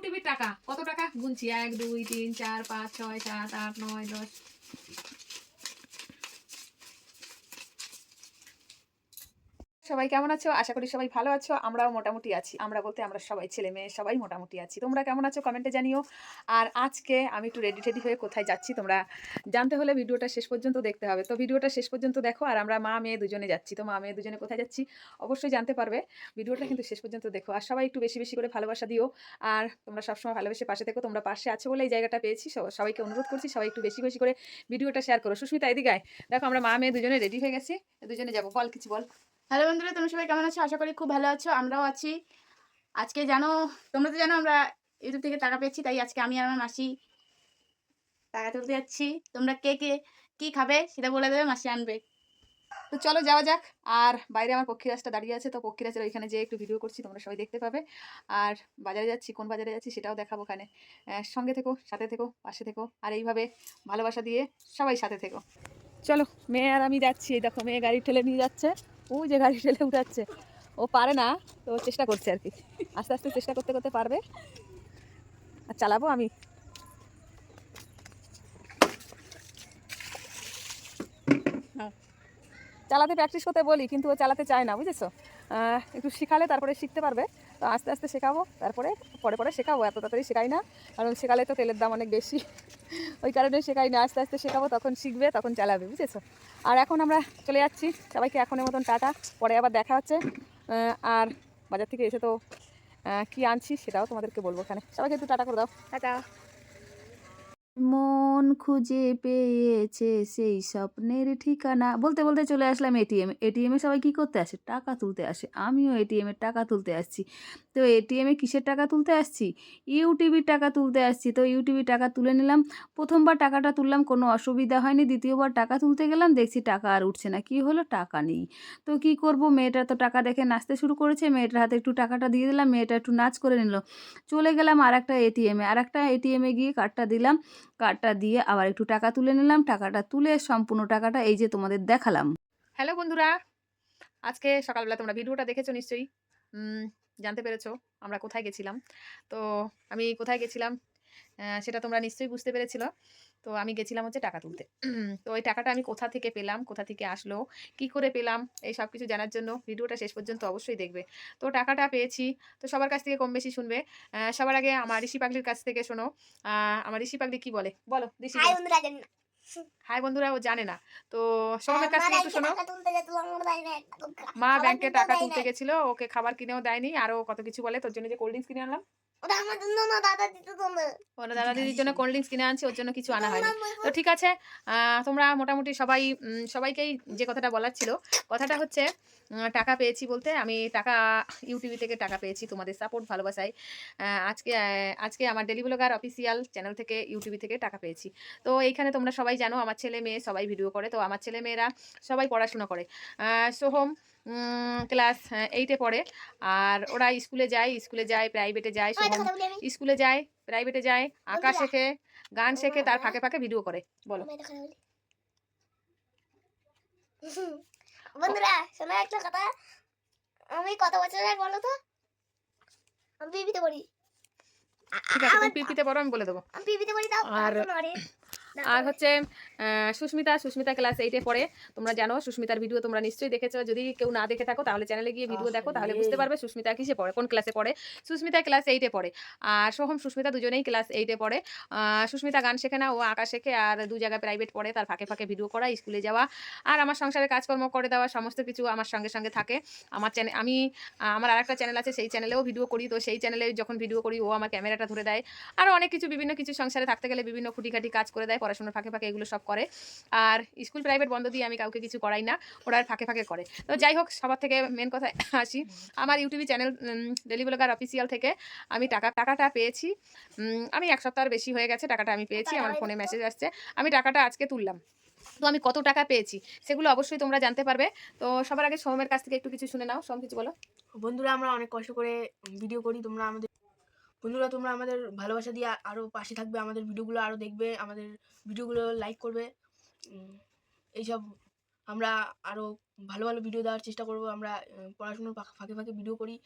ইউটিউবের টাকা? কত টাকা? গুনছি। এক, দুই, তিন, চার, পাঁচ, ছয়, সাত, আট, নয়, দশ। সবাই কেমন আছো? আশা করি সবাই ভালো আছো, আমরাও মোটামুটি আছি। আমরা বলতে আমরা সবাই ছেলে মেয়ে, সবাই মোটামুটি আছি। তোমরা কেমন আছো কমেন্টে জানিও। আর আজকে আমি একটু রেডি টেডি হয়ে কোথায় যাচ্ছি তোমরা জানতে হলে ভিডিওটা শেষ পর্যন্ত দেখতে হবে। তো ভিডিওটা শেষ পর্যন্ত দেখো আর আমরা মা, মেয়ে দুজনে যাচ্ছি। তো মা, মেয়ে দুজনে কোথায় যাচ্ছি অবশ্যই জানতে পারবে। ভিডিওটা কিন্তু শেষ পর্যন্ত দেখো। আর সবাই একটু বেশি বেশি করে ভালোবাসা দিও। আর তোমরা সবসময় ভালোবেসে পাশে থেকো, তোমরা পাশে আছো বলে এই জায়গাটা পেয়েছি। সব- সবাইকে অনুরোধ করছি সবাই একটু বেশি বেশি করে ভিডিওটা শেয়ার করো। সুস্মিতা, এদিকে। দেখো আমরা মা, মেয়ে দুজনে রেডি হয়ে গেছি। দুজনে যাব। বল, কিছু বল। হ্যালো বন্ধুরা, তোমরা সবাই কেমন আছো? আশা করি খুব ভালো আছো, আমরাও আছি। আজকে জানো, তোমরা তো জানো আমরা ইউটিউব থেকে টাকা পেয়েছি, তাই আজকে আমি আর আমার মাসি টাকা তুলতে যাচ্ছি। তোমরা কে কে, কি খাবে সেটা বলে দেবে, মাসি আনবে। তো চলো যাওয়া যাক, আর বাইরে আমার পক্ষী পক্ষীরাজটা দাঁড়িয়ে আছে, তো পক্ষীরাজের ওইখানে যে একটু ভিডিও করছি, তোমরা সবাই দেখতে পাবে। আর বাজারে যাচ্ছি, কোন বাজারে যাচ্ছি সেটাও দেখাবো ওখানে। সঙ্গে থেকো, সাথে থেকো, পাশে থেকো, আর এইভাবে ভালোবাসা দিয়ে সবাই সাথে থেকো। চলো, মেয়ে আর আমি যাচ্ছি দেখো মেয়ে গাড়ি ঠেলে নিয়ে যাচ্ছে। ও যে গাড়ি ঠেলে উঠাচ্ছে ও পারে না, তো চেষ্টা করছে আর কি। আস্তে আস্তে চেষ্টা করতে করতে পারবে। আর চালাবো আমি। চালাতে প্র্যাকটিস করতে বলি, কিন্তু ও চালাতে চায় না, বুঝেছ? একটু শিখালে তারপরে শিখতে পারবে। তো আস্তে আস্তে শেখাবো, তারপরে পরে পরে শেখাবো, এত তাড়াতাড়ি শেখাই না। কারণ শেখালে তো তেলের দাম অনেক বেশি। ওই কারণে শেখাই না, আস্তে আস্তে শেখাবো, তখন শিখবে, তখন চালাবে, বুঝেছ? আর এখন আমরা চলে যাচ্ছি, সবাইকে এখনের মতন টাটা, পরে আবার দেখা হচ্ছে। আর বাজার থেকে এসে তো কি আনছি সেটাও তোমাদেরকে বলব ওখানে সবাইকে একটু টাটা করে দাও। টাটা। মন খুঁজে পেয়েছে সেই স্বপ্নের ঠিকানা। বলতে বলতে চলে আসলাম এটিএম এটিএমে সবাই কী করতে আসে? টাকা তুলতে আসে। আমিও এটিএমের টাকা তুলতে আসছি। তো এটিএমে কিসের টাকা তুলতে আসছি? ইউটিভির টাকা তুলতে আসছি। তো ইউটিভির টাকা তুলে নিলাম। প্রথমবার টাকাটা তুললাম, কোনো অসুবিধা হয়নি। দ্বিতীয়বার টাকা তুলতে গেলাম, দেখছি টাকা আর উঠছে না। কি হলো? টাকা নেই। তো কি করব? মেয়েটা তো টাকা দেখে নাচতে শুরু করেছে। মেয়েটার হাতে একটু টাকাটা দিয়ে দিলাম। মেয়েটা একটু নাচ করে নিল। চলে গেলাম আর একটা এটিএমে আর একটা এটিএমে গিয়ে কার্ডটা দিলাম। কার্ডটা দিয়ে আবার একটু টাকা তুলে নিলাম। টাকাটা তুলে সম্পূর্ণ টাকাটা এই যে তোমাদের দেখালাম। হ্যালো বন্ধুরা, আজকে সকালবেলা তোমরা ভিডিওটা দেখেছ নিশ্চয়ই? জানতে পেরেছ আমরা কোথায় গেছিলাম? তো আমি কোথায় গেছিলাম? সেটা তোমরা নিশ্চয়ই বুঝতে পেরেছিল। তো আমি গেছিলাম হচ্ছে টাকা তুলতে। তো ওই টাকাটা আমি কোথা থেকে পেলাম কোথা থেকে আসলো কি করে পেলাম এই সব কিছু জানার জন্য ভিডিওটা শেষ পর্যন্ত অবশ্যই দেখবে। তো টাকাটা পেয়েছি। তো সবার কাছ থেকে কম বেশি শুনবে। সবার আগে আমার ঋষি পাগলির কাছ থেকে শোনো। আহ, আমার ঋষি পাগলি কি বলে? বলো ঋষি হাই। বন্ধুরা ও জানে না। তো সোমের কাছ থেকে একটু শোনো। মা ব্যাংকে টাকা তুলতে। গেছিল ওকে খাবার কিনেও দেয়নি আরও কত কিছু বলে তোর জন্য যে কোল্ড ড্রিঙ্কস কিনে আনলাম। ওটা আমার জন্য না দাদা দিতে তো না ওরা দাদা দিদির জন্য কোল্ড ড্রিঙ্কস কিনে আনছি ওর জন্য কিছু আনা হয়নি। তো ঠিক আছে তোমরা মোটামুটি সবাই সবাইকেই যে কথাটা বলার ছিল কথাটা হচ্ছে টাকা পেয়েছি বলতে আমি টাকা ইউটিউব থেকে টাকা পেয়েছি তোমাদের সাপোর্ট ভালোবাসায়। আজকে আজকে আমার ডেলি ব্লগার অফিসিয়াল চ্যানেল থেকে ইউটিউব থেকে টাকা পেয়েছি। তো এইখানে তোমরা সবাই জানো আমার ছেলে মেয়ে সবাই ভিডিও করে তো আমার ছেলে মেয়েরা সবাই পড়াশোনা করে। সোহম ক্লাস এইটে পড়ে। আর ওরা স্কুলে যায় স্কুলে যায় প্রাইভেটে যায় স্কুলে যায় প্রাইভেটে যায় আঁকা শেখে গান শেখে তার ফাঁকে ফাঁকে ভিডিও করে বলো। বন্ধুরা শোনো একটা কথা। আমি কত বছরের বলো তো? আমি পিপিতে পড়ি। ঠিক আছে পিপিতে পড়ো আমি বলে দেবো। আমি পিপিতে পড়ি তাও আর- আর হচ্ছে সুস্মিতা সুস্মিতা ক্লাস এইটে পড়ে। তোমরা জানো সুস্মিতার ভিডিও তোমরা নিশ্চয়ই দেখেছ। যদি কেউ না দেখে থাকো তাহলে চ্যানেলে গিয়ে ভিডিও দেখো তাহলে বুঝতে পারবে সুস্মিতা কিসে পড়ে কোন ক্লাসে পড়ে। সুস্মিতা ক্লাস এইটে পড়ে। আর সোহম সুস্মিতা দুজনেই ক্লাস এইটে পড়ে। সুস্মিতা গান শেখে না ও আঁকা শেখে আর দু জায়গায় প্রাইভেট পড়ে তার ফাঁকে ফাঁকে ভিডিও করা স্কুলে যাওয়া। আর আমার সংসারে কাজকর্ম করে দেওয়া সমস্ত কিছু আমার সঙ্গে সঙ্গে থাকে। আমার চ্যানেল আমি আমার আরেকটা চ্যানেল আছে সেই চ্যানেলেও ভিডিও করি। তো সেই চ্যানেলে যখন ভিডিও করি ও আমার ক্যামেরাটা ধরে দেয়। আরও অনেক কিছু বিভিন্ন কিছু সংসারে থাকতে গেলে বিভিন্ন খুঁটিখাটি কাজ করে দেয়। পড়াশোনার ফাঁকে ফাঁকে এগুলো সব করে। আর স্কুল প্রাইভেট বন্ধ দিয়ে আমি কাউকে কিছু করাই না, ওরা ফাঁকে ফাঁকে করে। তো যাই হোক, সবার থেকে মেন কথা আসি। আমার YouTube channel daily blogger official থেকে আমি টাকা, টাকাটা পেয়েছি। আমি এক সপ্তাহের বেশি হয়ে গেছে টাকাটা আমি পেয়েছি, আমার ফোনে মেসেজ আসছে। আমি টাকাটা আজকে তুললাম। তো আমি কত টাকা পেয়েছি সেগুলো অবশ্যই তোমরা জানতে পারবে। তো সবার আগে সোমের কাছ থেকে একটু কিছু শুনে নাও। সোম কিছু বলো। বন্ধুরা, আমরা অনেক কষ্ট করে ভিডিও করি, তোমরা আমাদের বন্ধুরা তোমরা আমাদের ভালোবাসা দিয়ে আরও পাশে থাকবে আমাদের ভিডিওগুলো আরও দেখবে আমাদের ভিডিওগুলো লাইক করবে। এইসব আমরা আরও ভালো ভালো ভিডিও দেওয়ার চেষ্টা করব। আমরা পড়াশুনোর ফাঁক- ফাঁকে ফাঁকে ভিডিও করি।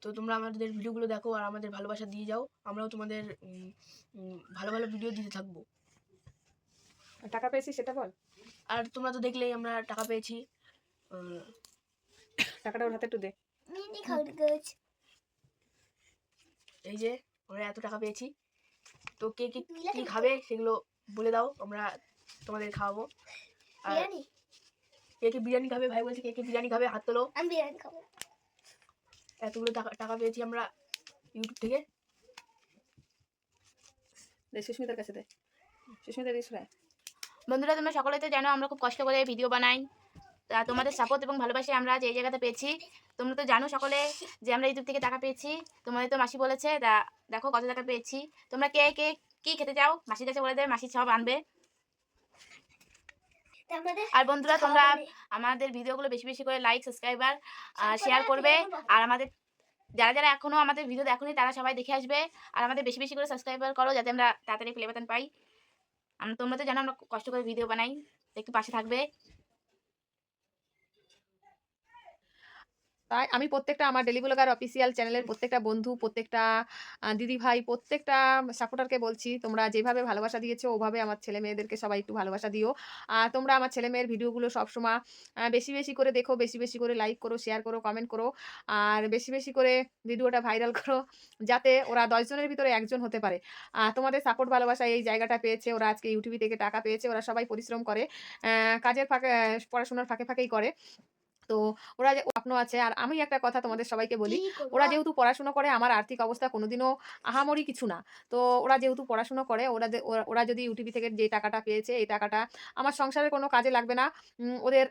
তো তোমরা আমাদের ভিডিওগুলো দেখো আর আমাদের ভালোবাসা দিয়ে যাও। আমরাও তোমাদের ভালো ভালো ভিডিও দিতে থাকব। টাকা পেয়েছি সেটা বল। আর তোমরা তো দেখলেই আমরা টাকা পেয়েছি। টাকাটা ওর হাতে একটু দে। এই যে আমরা এত টাকা পেয়েছি। তো কে কে কি খাবে। সেগুলো বলে দাও আমরা তোমাদের খাওয়াবো। আর বিরিয়ানি। কে কে বিরিয়ানি খাবে? ভাই বলছে কে কে বিরিয়ানি খাবে? হাত তোলো। আমি বিরিয়ানি খাব। এতগুলো টাকা টাকা পেয়েছি আমরা ইউটিউব থেকে। দে সুস্মিতার কাছে দে। সুস্মিতা বন্ধুরা তোমরা সকলে তো জানো আমরা খুব কষ্ট করে ভিডিও বানাই। তা তোমাদের সাপোর্ট এবং ভালোবাসে আমরা আজ এই জায়গাতে পেয়েছি তোমরা তো জানো সকলে যে আমরা ইউটিউব থেকে টাকা পেয়েছি। তোমাদের তো মাসি বলেছে তা দেখো কত টাকা পেয়েছি। তোমরা কে কে কি খেতে চাও? মাসির কাছে বলে দেবে মাসি সব আনবে। আর বন্ধুরা তোমরা। আমাদের ভিডিওগুলো বেশি বেশি করে লাইক সাবস্ক্রাইবার শেয়ার করবে। আর আমাদের যারা যারা এখনও আমাদের ভিডিও দেখোনি তারা সবাই দেখে আসবে। আর আমাদের বেশি বেশি করে সাবস্ক্রাইবার করো যাতে আমরা তাড়াতাড়ি প্লে বাটন পাই। আমরা তোমরা তো জানো আমরা কষ্ট করে ভিডিও বানাই। একটু পাশে থাকবে। তাই আমি প্রত্যেকটা আমার ডেলি ব্লগার অফিসিয়াল চ্যানেলের প্রত্যেকটা বন্ধু, প্রত্যেকটা দিদি ভাই, প্রত্যেকটা সাপোর্টারকে বলছি, তোমরা যেভাবে ভালোবাসা দিয়েছ, ওভাবে আমার ছেলে মেয়েদেরকে সবাই একটু ভালোবাসা দিও। আর তোমরা আমার ছেলে মেয়ের ভিডিওগুলো সবসময় বেশি বেশি করে দেখো, বেশি বেশি করে লাইক করো শেয়ার করো কমেন্ট করো, আর বেশি বেশি করে ভিডিওটা ভাইরাল করো, যাতে ওরা দশজনের ভিতরে একজন হতে পারে। আর তোমাদের সাপোর্ট ভালোবাসা এই জায়গাটা পেয়েছে, ওরা আজকে ইউটিউব থেকে টাকা পেয়েছে, ওরা সবাই পরিশ্রম করে কাজের ফাঁকে পড়াশোনার ফাঁকে ফাঁকেই করে। তো ওরা যে স্বপ্ন আছে। আর আমি একটা কথা তোমাদের সবাইকে বলি ওরা যেহেতু পড়াশুনো করে আমার আর্থিক অবস্থা কোনোদিনও আহামরি কিছু না। তো ওরা যেহেতু পড়াশুনো করে ওরা যে- ওরা- যদি ইউটিভি থেকে যে টাকাটা পেয়েছে এই টাকাটা আমার সংসারের কোনো কাজে লাগবে না। উম, ওদের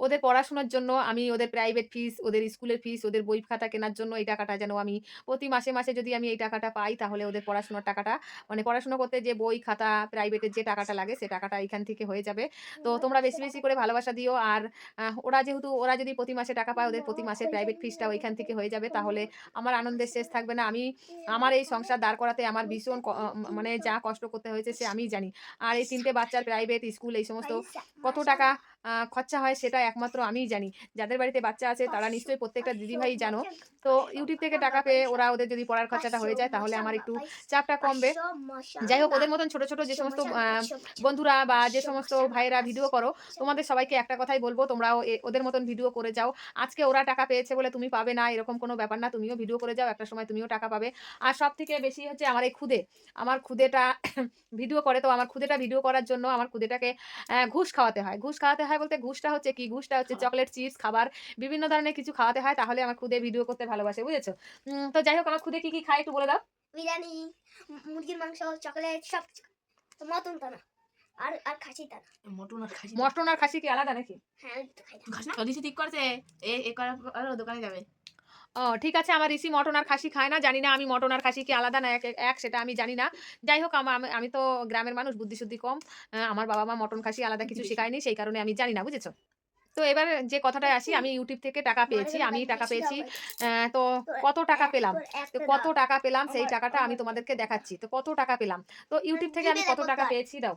ওদের পড়াশোনার জন্য আমি ওদের প্রাইভেট ফিস ওদের স্কুলের ফিস ওদের বই খাতা কেনার জন্য এই টাকাটা যেন আমি প্রতি মাসে মাসে যদি আমি এই টাকাটা পাই তাহলে ওদের পড়াশোনার টাকাটা মানে পড়াশোনা করতে যে বই খাতা প্রাইভেটের যে টাকাটা লাগে সে টাকাটা এখান থেকে হয়ে যাবে। তো তোমরা বেশি বেশি করে ভালোবাসা দিও। আর ওরা যেহেতু ওরা যদি প্রতি মাসে টাকা পায় ওদের প্রতি মাসে প্রাইভেট ফিসটাও ওইখান থেকে হয়ে যাবে। তাহলে আমার আনন্দের শেষ থাকবে না। আমি আমার এই সংসার দাঁড় করাতে আমার ভীষণ মানে যা কষ্ট করতে হয়েছে সে আমিই জানি। আর এই তিনটে বাচ্চার প্রাইভেট স্কুল এই সমস্ত কত টাকা খরচা হয় সেটা একমাত্র আমিই জানি। যাদের বাড়িতে বাচ্চা আছে তারা নিশ্চয়ই প্রত্যেকটা দিদিভাই জানো। তো ইউটিউব থেকে টাকা পেয়ে ওরা ওদের যদি পড়ার খরচাটা হয়ে যায় তাহলে আমার একটু চাপটা কমবে। যাই হোক ওদের মতন ছোট ছোট যে সমস্ত বন্ধুরা বা যে সমস্ত ভাইয়েরা ভিডিও করো তোমাদের সবাইকে একটা কথাই বলব তোমরাও ওদের মতন ভিডিও করে যাও। আজকে ওরা টাকা পেয়েছে বলে তুমি পাবে না এরকম কোনো ব্যাপার না তুমিও ভিডিও করে যাও একটা সময় তুমিও টাকা পাবে। আর সব থেকে বেশি হচ্ছে আমার এই খুদে। আমার খুদেটা ভিডিও করে তো আমার খুদেটা ভিডিও করার জন্য আমার খুদেটাকে ঘুষ খাওয়াতে হয়। ঘুষ খাওয়াতে হয় বলতে ঘুষটা হচ্ছে কি? ঘুষটা হচ্ছে চকলেট চিপস খাবার বিভিন্ন ধরনের কিছু খাওয়াতে হয় তাহলে আমার খুদে ভিডিও করতে ভালোবাসে বুঝেছ? তো যাই হোক আমার খুদে কি কি খায় একটু বলে দাও। বিরিয়ানি মুরগির মাংস চকলেট সব কিছু তো না আর আর খাসি তা না। মটন আর খাসি মটন আর খাসি কি আলাদা নাকি? হ্যাঁ খাসি ঠিক করছে। এ এ করার দোকানে যাবে। ও ঠিক আছে আমার ঋষি মটন আর খাসি খায় না জানি না আমি মটন আর খাসি কি আলাদা না এক সেটা আমি জানি না। যাই হোক আমার আমি- তো গ্রামের মানুষ বুদ্ধি শুদ্ধি কম আমার বাবা মা মটন খাসি আলাদা কিছু শেখায়নি সেই কারণে আমি জানি না বুঝেছ? তো এবার যে কথাটায় আসি আমি ইউটিউব থেকে টাকা পেয়েছি আমি টাকা পেয়েছি তো কত টাকা পেলাম? তো কত টাকা পেলাম? সেই টাকাটা আমি তোমাদেরকে দেখাচ্ছি। তো কত টাকা পেলাম? তো ইউটিউব থেকে আমি কত টাকা পেয়েছি? দাও।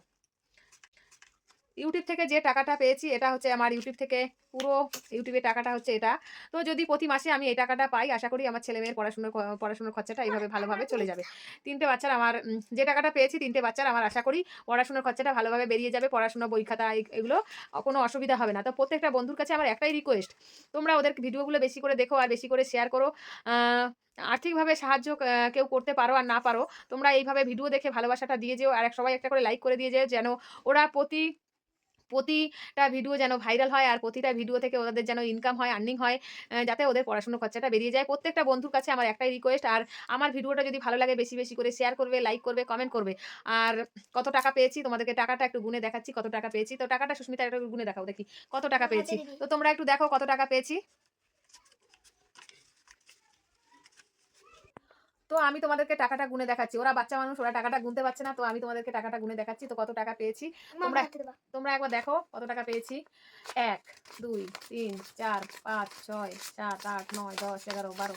ইউটিউব থেকে যে টাকাটা পেয়েছি, এটা হচ্ছে আমার ইউটিউব থেকে পুরো ইউটিউবের টাকাটা হচ্ছে এটা। তো যদি প্রতি মাসে আমি এই টাকাটা পাই, আশা করি আমার ছেলে মেয়ের পড়াশোনার পড়াশোনার খরচাটা এইভাবে ভালোভাবে চলে যাবে। তিনটে বাচ্চার আমার যে টাকাটা পেয়েছি, তিনটে বাচ্চার আমার আশা করি পড়াশোনার খরচাটা ভালোভাবে বেরিয়ে যাবে, পড়াশোনা, বই খাতা এগুলো কোনো অসুবিধা হবে না। তো প্রত্যেকটা বন্ধুর কাছে আমার একটাই রিকোয়েস্ট তোমরা ওদের ভিডিওগুলো বেশি করে দেখো আর বেশি করে শেয়ার করো। আর্থিকভাবে সাহায্য কেউ করতে পারো আর না পারো, তোমরা এইভাবে ভিডিও দেখে ভালোবাসাটা দিয়ে যেও। আর এক সবাই একটা করে লাইক করে দিয়ে যেও, যেন ওরা প্রতি প্রতিটা ভিডিও যেন ভাইরাল হয় আর প্রতিটা ভিডিও থেকে ওদের যেন ইনকাম হয় আর্নিং হয় যাতে ওদের পড়াশোনার খরচাটা বেরিয়ে যায়। প্রত্যেকটা বন্ধুর কাছে আমার একটাই রিকোয়েস্ট আর আমার ভিডিওটা যদি ভালো লাগে বেশি বেশি করে শেয়ার করবে লাইক করবে কমেন্ট করবে। আর কত টাকা পেয়েছি? তোমাদেরকে টাকাটা একটু গুনে দেখাচ্ছি কত টাকা পেয়েছি? তো টাকাটা সুস্মিতা একটু গুনে দেখাও দেখি। কত টাকা পেয়েছি? তো তোমরা একটু দেখো কত টাকা পেয়েছি? তো আমি তোমাদেরকে টাকাটা গুনে দেখাচ্ছি। ওরা বাচ্চা মানুষ ওরা টাকাটা গুনতে পারছে না তো আমি তোমাদেরকে টাকাটা গুনে দেখাচ্ছি। তো কত টাকা পেয়েছি? তোমরা- তোমরা একবার দেখো কত টাকা পেয়েছি। এক দুই তিন চার পাঁচ ছয় সাত আট নয় দশ এগারো বারো।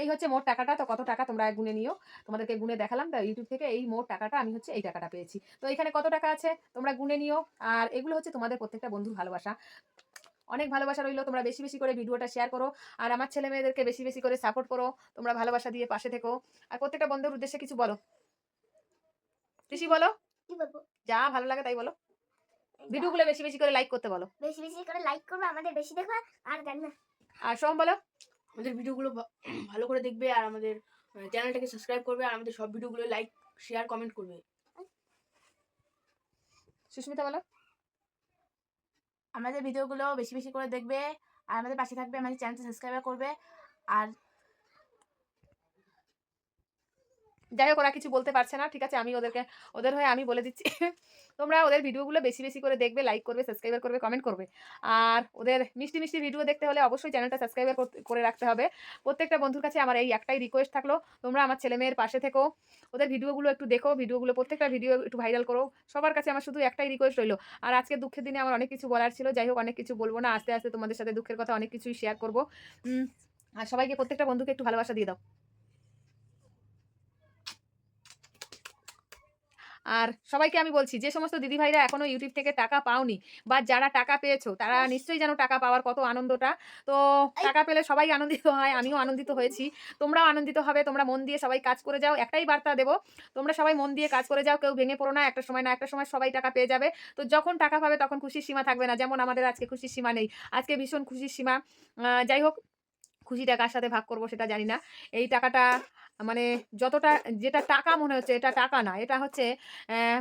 এই হচ্ছে মোট টাকাটা তো কত টাকা তোমরা গুনে নিও? তোমাদেরকে গুনে দেখালাম তা ইউটিউব থেকে এই মোট টাকাটা আমি হচ্ছে এই টাকাটা পেয়েছি। তো এখানে কত টাকা আছে? তোমরা গুনে নিও। আর এগুলো হচ্ছে তোমাদের প্রত্যেকটা বন্ধুর ভালোবাসা। অনেক ভালোবাসা রইল তোমরা বেশি বেশি করে ভিডিওটা শেয়ার করো। আর আমার ছেলে মেয়েদেরকে বেশি বেশি করে সাপোর্ট করো। তোমরা ভালোবাসা দিয়ে পাশে থেকো। আর প্রত্যেকটা বন্ধুর উদ্দেশ্যে কিছু বলো। ঋষি বলো? যা ভালো লাগে তাই বলো। ভিডিওগুলো বেশি বেশি করে লাইক করতে বলো। বেশি বেশি করে লাইক করবে আমাদের বেশি দেখবা আর জানি না আর সোম বলো। আমাদের ভিডিওগুলো ভালো করে দেখবে আর আমাদের চ্যানেলটাকে সাবস্ক্রাইব করবে আর আমাদের সব ভিডিওগুলো লাইক শেয়ার কমেন্ট করবে। সুস্মিতা বলো আমাদের ভিডিওগুলো বেশি বেশি করে দেখবে আর আমাদের পাশে থাকবে, আমাদের চ্যানেলটা সাবস্ক্রাইব করবে। আর যাই হোক ওরা কিছু বলতে পারছে না, ঠিক আছে? আমি ওদেরকে, ওদের হয়ে আমি বলে দিচ্ছি। তোমরা ওদের ভিডিওগুলো বেশি বেশি করে দেখবে লাইক করবে সাবস্ক্রাইবার করবে কমেন্ট করবে। আর ওদের মিষ্টি মিষ্টি ভিডিও দেখতে হলে অবশ্যই চ্যানেলটা সাবস্ক্রাইবার করে রাখতে হবে। প্রত্যেকটা বন্ধুর কাছে আমার এই একটাই রিকোয়েস্ট থাকল, তোমরা আমার ছেলে মেয়ের পাশে থেকো। ওদের ভিডিওগুলো একটু দেখো, ভিডিওগুলো, প্রত্যেকটা ভিডিও একটু ভাইরাল করো। সবার কাছে আমার শুধু একটাই রিকোয়েস্ট রইল। আর আজকে দুঃখের দিনে আমার অনেক কিছু বলার ছিল, যাই হোক অনেক কিছু বলব না, আস্তে আস্তে তোমাদের সাথে দুঃখের কথা অনেক কিছুই শেয়ার করব। আর সবাইকে প্রত্যেকটা বন্ধুকে একটু ভালোবাসা দিয়ে দাও। আর সবাইকে আমি বলছি যে সমস্ত দিদিভাইরা এখনও ইউটিউব থেকে টাকা পাওনি বা যারা টাকা পেয়েছ তারা নিশ্চয়ই যেন টাকা পাওয়ার কত আনন্দটা। তো টাকা পেলে সবাই আনন্দিত হয় আমিও আনন্দিত হয়েছি। তোমরাও আনন্দিত হবে তোমরা মন দিয়ে সবাই কাজ করে যাও একটাই বার্তা দেবো তোমরা সবাই মন দিয়ে কাজ করে যাও কেউ ভেঙে পড়ো না একটা সময় না একটা সময় সবাই টাকা পেয়ে যাবে। তো যখন টাকা পাবে তখন খুশির সীমা থাকবে না যেমন আমাদের আজকে খুশির সীমা নেই। আজকে ভীষণ খুশির সীমা। যাই হোক খুশিটা কার সাথে ভাগ করব সেটা জানি না। এই টাকাটা মানে যতটা যেটা টাকা মনে হচ্ছে এটা টাকা না এটা হচ্ছে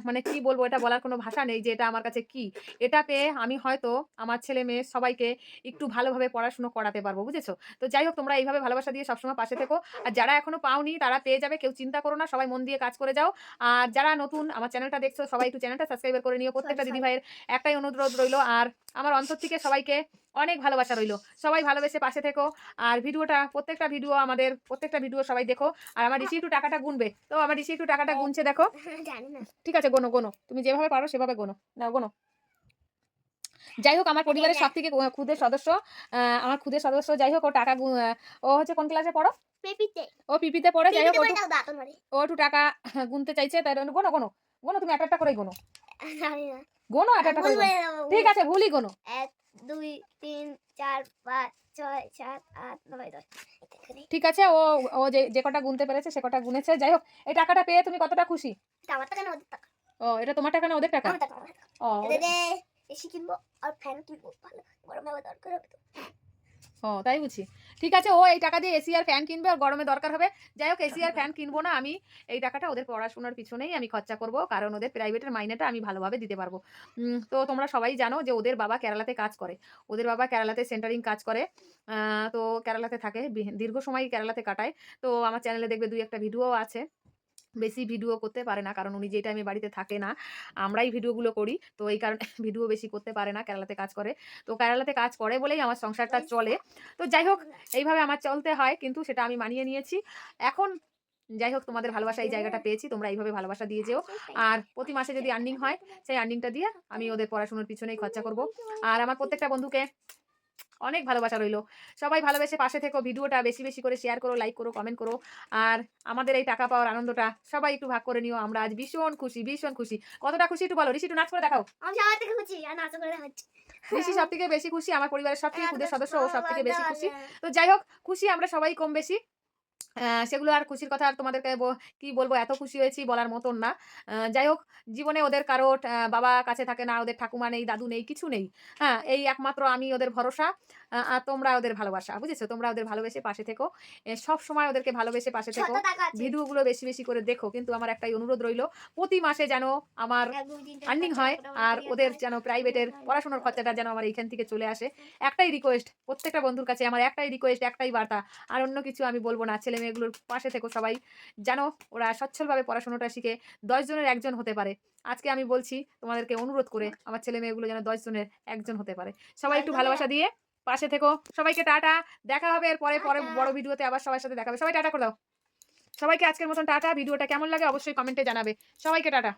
মানে কি বলব এটা বলার কোনো ভাষা নেই যে এটা আমার কাছে কি। এটা পেয়ে আমি হয়তো আমার ছেলে মেয়ে সবাইকে একটু ভালোভাবে পড়াশুনো করাতে পারব বুঝেছ? তো যাই হোক তোমরা এইভাবে ভালোবাসা দিয়ে সবসময় পাশে থেকো। আর যারা এখনও পাওনি তারা পেয়ে যাবে কেউ চিন্তা করো না সবাই মন দিয়ে কাজ করে যাও। আর যারা নতুন আমার চ্যানেলটা দেখছ সবাই একটু চ্যানেলটা সাবস্ক্রাইব করে নিও। প্রত্যেকটা দিদি ভাইয়ের একটাই অনুরোধ রইল। আর আমার অন্তর থেকে সবাইকে অনেক ভালোবাসা রইল। সবাই ভালোবেসে পাশে থেকো। আর ভিডিওটা প্রত্যেকটা ভিডিও আমাদের প্রত্যেকটা ভিডিও সবাই দেখো। আর আমার ঋষি একটু টাকাটা গুনবে। তো আমার ঋষি একটু টাকাটা গুনছে দেখো। ঠিক আছে গোনো গোনো। তুমি যেভাবে পারো সেভাবে গোনো। না গোনো। যাই হোক আমার পরিবারের সব থেকে খুদের সদস্য আহ, আমার খুদের সদস্য যাই হোক ও টাকা ও হচ্ছে কোন ক্লাসে পড়ো? পেপিতে। ও পিপিতে পড়ে যাই হোক ও একটু- টাকা গুনতে চাইছে তাই গোনো গোনো। গোনো তুমি একটা একটা করে গোনো। গোনো একটা একটা ঠিক আছে ভুলই গোনো। এক দুই তিন চার পাঁচ ছয় সাত আট নয় দশ। ঠিক আছে ও ও যে যে কটা গুনতে পেরেছে সে কটা গুনেছে। যাই হোক এই টাকাটা পেয়ে তুমি কতটা খুশি? আমার টাকা না ওদের টাকা। ও এটা তোমার টাকা না ওদের টাকা? ও এসি কিনবো আর ফ্যান কিনবো ভালো। গরমে আবার দরকার হবে তো। ও, তাই বুঝি। ঠিক আছে, ও এই টাকা দিয়ে এসি আর ফ্যান কিনবে আর গরমে দরকার হবে। যাই হোক এসি আর ফ্যান কিনবো না আমি। এই টাকাটা ওদের পড়াশোনার পিছনেই আমি খরচা করব, কারণ ওদের প্রাইভেটের মাইনেটা আমি ভালোভাবে দিতে পারব। তো তোমরা সবাই জানো যে ওদের বাবা কেরালাতে কাজ করে। ওদের বাবা কেরালাতে সেন্টারিং কাজ করে। তো কেরালাতে থাকে, দীর্ঘ সময় কেরালাতে কাটায়। তো আমার চ্যানেলে দেখবে দুই একটা ভিডিও আছে। বেশি ভিডিও করতে পারে না। কারণ উনি যে টাইমে বাড়িতে থাকে না আমরাই ভিডিওগুলো করি। তো এই কারণে ভিডিও বেশি করতে পারে না কেরালাতে কাজ করে। তো কেরালাতে কাজ করে বলেই আমার সংসারটা চলে। তো যাই হোক এইভাবে আমার চলতে হয় কিন্তু সেটা আমি মানিয়ে নিয়েছি। এখন যাই হোক তোমাদের ভালোবাসা এই জায়গাটা পেয়েছি তোমরা এইভাবে ভালোবাসা দিয়ে যেও। আর প্রতি মাসে যদি আর্নিং হয় সেই আর্নিংটা দিয়ে আমি ওদের পড়াশোনার পিছনেই খরচা করব। আর আমার প্রত্যেকটা বন্ধুকে অনেক ভালোবাসা রইল। সবাই ভালোবেসে পাশে থেকো ভিডিওটা বেশি বেশি করে শেয়ার করো লাইক করো কমেন্ট করো। আর আমাদের এই টাকা পাওয়ার আনন্দটা সবাই একটু ভাগ করে নিও। আমরা আজ ভীষণ খুশি ভীষণ খুশি। কতটা খুশি একটু বলো? ঋষি একটু নাচ করে দেখাও। আমি সবার থেকে খুশি আর নাচ করে হচ্ছে ঋষি সব থেকে বেশি খুশি আমার পরিবারের সব থেকে খুদের সদস্য ও সব থেকে বেশি খুশি। তো যাই হোক খুশি আমরা সবাই কম বেশি। সেগুলো আর খুশির কথা আর তোমাদেরকে কি বলব এত খুশি হয়েছি বলার মতন না। যাই হোক জীবনে ওদের কারও বাবা কাছে থাকে না ওদের ঠাকুমা নেই দাদু নেই কিছু নেই। হ্যাঁ এই একমাত্র আমি ওদের ভরসা আর তোমরা ওদের ভালোবাসা বুঝেছ? তোমরা ওদের ভালোবেসে পাশে থেকো। সব সময় ওদেরকে ভালোবেসে পাশে থেকো। ভিডিওগুলো বেশি বেশি করে দেখো কিন্তু আমার একটাই অনুরোধ রইল প্রতি মাসে যেন আমার আর্নিং হয় আর ওদের যেন প্রাইভেটের পড়াশোনার খরচাটা যেন আমার এইখান থেকে চলে আসে। একটাই রিকোয়েস্ট প্রত্যেকটা বন্ধুর কাছে আমার একটাই রিকোয়েস্ট একটাই বার্তা আর অন্য কিছু আমি বলব না। ছেলে মেয়েগুলোর পাশে থেকো সবাই। যেন ওরা সচ্ছলভাবে পড়াশোনাটা শিখে দশজনের একজন হতে পারে। আজকে আমি বলছি তোমাদেরকে অনুরোধ করে আমার ছেলে মেয়েগুলো যেন দশজনের একজন হতে পারে। সবাই একটু ভালোবাসা দিয়ে পাশে থেকো। সবাইকে টাটা। দেখা হবে এর পরে পরে বড় ভিডিওতে আবার সবার সাথে দেখা হবে। সবাই টাটা করে দাও। সবাইকে আজকের মতন টাটা। ভিডিওটা কেমন লাগে অবশ্যই কমেন্টে জানাবে। সবাইকে টাটা।